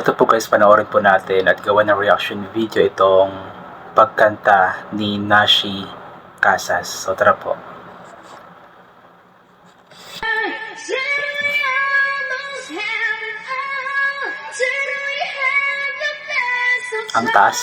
ito po guys, panoorin po natin at gawa ng reaction video itong pagkanta ni Nashi Casas. So tara po. Ang taas.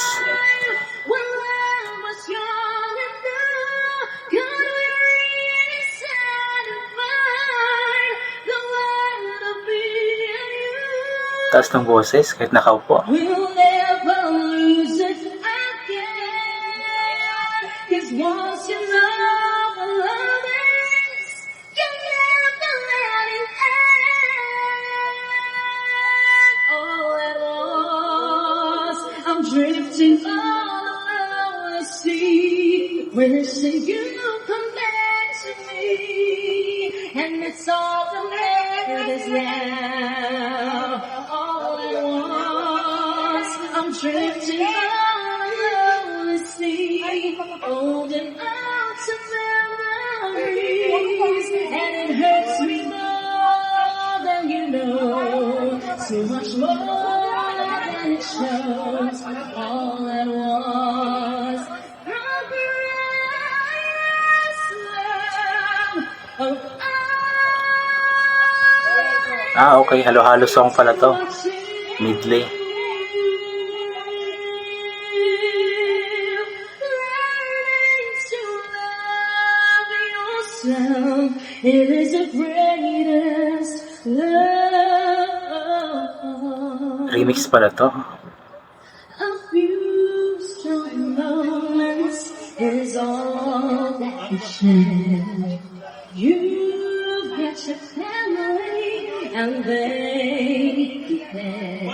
Taas ng boses kahit nakaupo. We'll never lose you love is, you never let it end. All I'm drifting all alone. I see, wishing you come back to me. And it's all the matters now. I'm drifting see, holding on to memories. And it hurts me more than you know. So much more than it shows. All at once. Ah, okay. Halo-halo song pala to. Medley. It is the greatest love. Remix pala to. A few strong moments is all that we share. You've got your family and they care.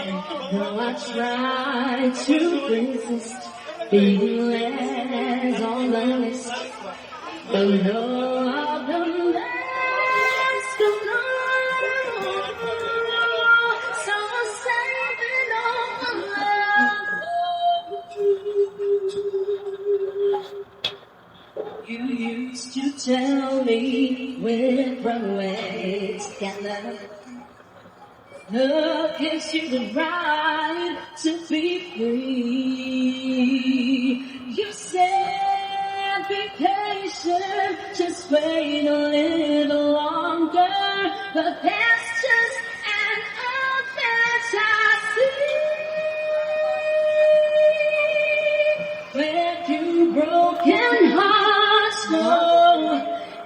Though I try to resist being less on the list. But no tell me we'd run away together. Love gives you the right to be free. You said be patient, just wait a little longer. But that's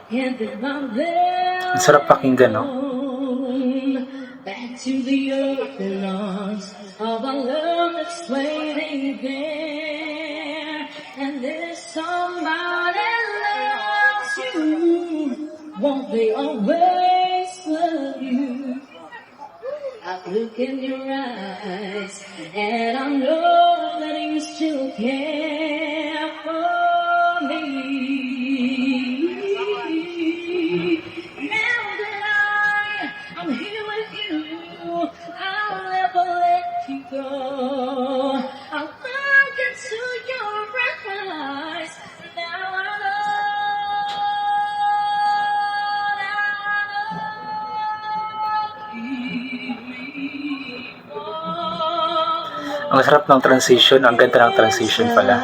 Ang sarap pakinggan, no? Back to the open arms of a love that's waiting there. And there's somebody loves you. Won't they always love you? I look in your eyes and I Ang sarap ng transition. Ang ganda ng transition pala.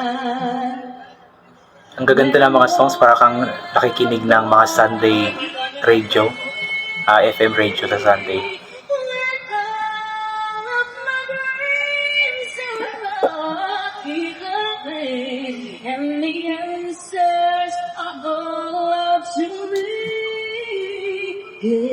Ang gaganda ng mga songs para kang nakikinig ng mga Sunday radio. ah, FM radio sa Sunday. And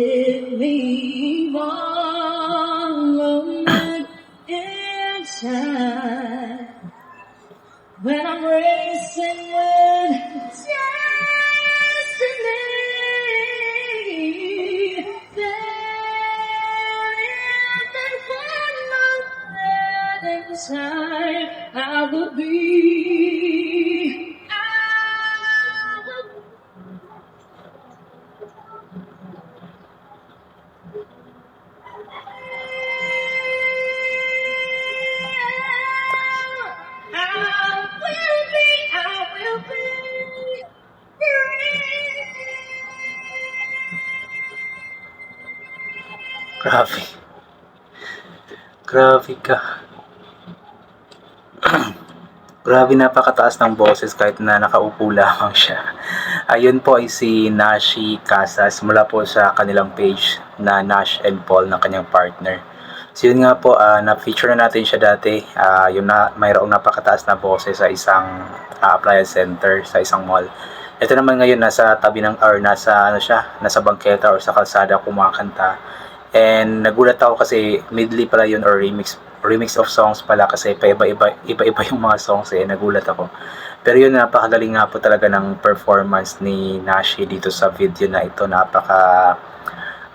Grabe. Grabe ka. Grabe napakataas ng boses kahit na nakaupo lamang siya. Ayun po ay si Nashi Casas mula po sa kanilang page na Nash and Paul ng kanyang partner. So yun nga po, ah, na-feature na natin siya dati. Ah, yung na, mayroong napakataas na boses sa isang ah, appliance center, sa isang mall. Ito naman ngayon nasa tabi ng or nasa ano siya, nasa bangketa or sa kalsada kumakanta. And nagulat ako kasi medley pala yun or remix remix of songs pala kasi paiba-iba iba-iba yung mga songs eh nagulat ako. Pero yun napakagaling nga po talaga ng performance ni Nashi dito sa video na ito. Napaka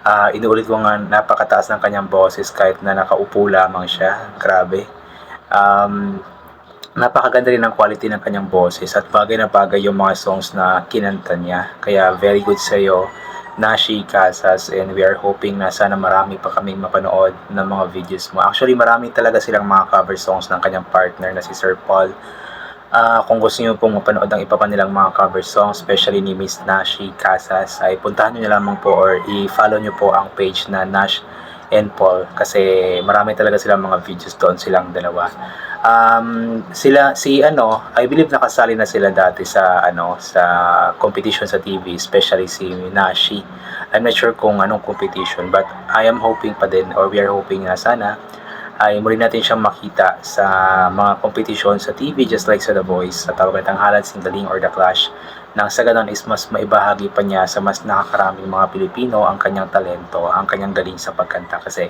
ah inuulit ko nga napakataas ng kanyang boses kahit na nakaupo lamang siya. Grabe. Um, napakaganda rin ng quality ng kanyang boses at bagay na bagay yung mga songs na kinanta niya. Kaya very good sa iyo, Nashi Casas and we are hoping na sana marami pa kaming mapanood ng mga videos mo. Actually, marami talaga silang mga cover songs ng kanyang partner na si Sir Paul. Ah, kung gusto niyo pong mapanood ang iba pa nilang mga cover songs, especially ni Miss Nashi Casas, ay puntahan niyo na lamang po or i-follow niyo po ang page na Nash and Paul kasi marami talaga silang mga videos doon silang dalawa. Um, sila si ano, I believe nakasali na sila dati sa ano sa competition sa TV, especially si Nashi. I'm not sure kung anong competition but I am hoping pa din or we are hoping na sana ay muli natin siyang makita sa mga competition sa TV just like sa The Voice sa tawag ng Halad, Singaling or The Clash nang sa ganon is mas maibahagi pa niya sa mas nakakaraming mga Pilipino ang kanyang talento, ang kanyang galing sa pagkanta kasi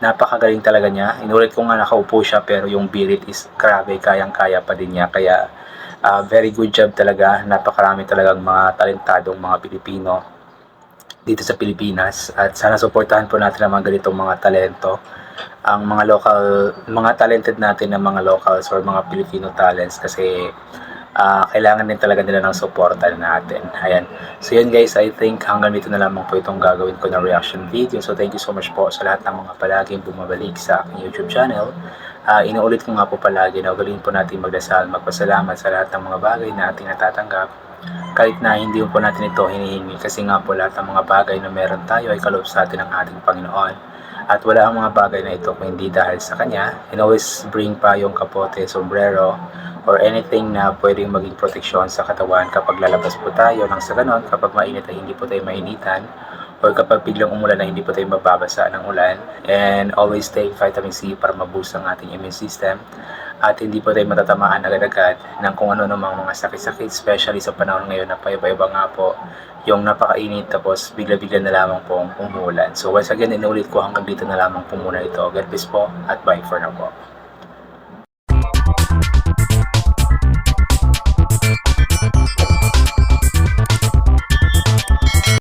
napakagaling talaga niya. Inulit ko nga nakaupo siya pero yung birit is grabe, kayang-kaya pa din niya. Kaya ah, very good job talaga. Napakarami talagang mga talentadong mga Pilipino dito sa Pilipinas at sana suportahan po natin ang mga ganitong mga talento ang mga local mga talented natin na mga locals or mga Filipino talents kasi ah, kailangan din talaga nila ng suporta natin. Ayan. So yun guys, I think hanggang dito na lamang po itong gagawin ko na reaction video. So thank you so much po sa lahat ng mga palaging bumabalik sa aking YouTube channel. Ah, inuulit ko nga po palagi na ugaling po natin magdasal, magpasalamat sa lahat ng mga bagay na ating natatanggap. Kahit na hindi po natin ito hinihingi kasi nga po lahat ng mga bagay na meron tayo ay kaloob sa atin ng ating Panginoon. At wala ang mga bagay na ito kung hindi dahil sa Kanya. And always bring pa yung kapote, sombrero, or anything na pwedeng maging proteksyon sa katawan kapag lalabas po tayo nang sa ganon kapag mainit ay hindi po tayo mainitan or kapag biglang umulan na hindi po tayo mababasa ng ulan and always take vitamin C para maboost ang ating immune system at hindi po tayo matatamaan agad-agad ng kung ano namang mga sakit-sakit especially sa panahon ngayon na paiba-iba nga po yung napakainit tapos bigla-bigla na lamang pong umulan. So once again, inulit ko hanggang dito na lamang po muna ito. God bless po at bye for now po.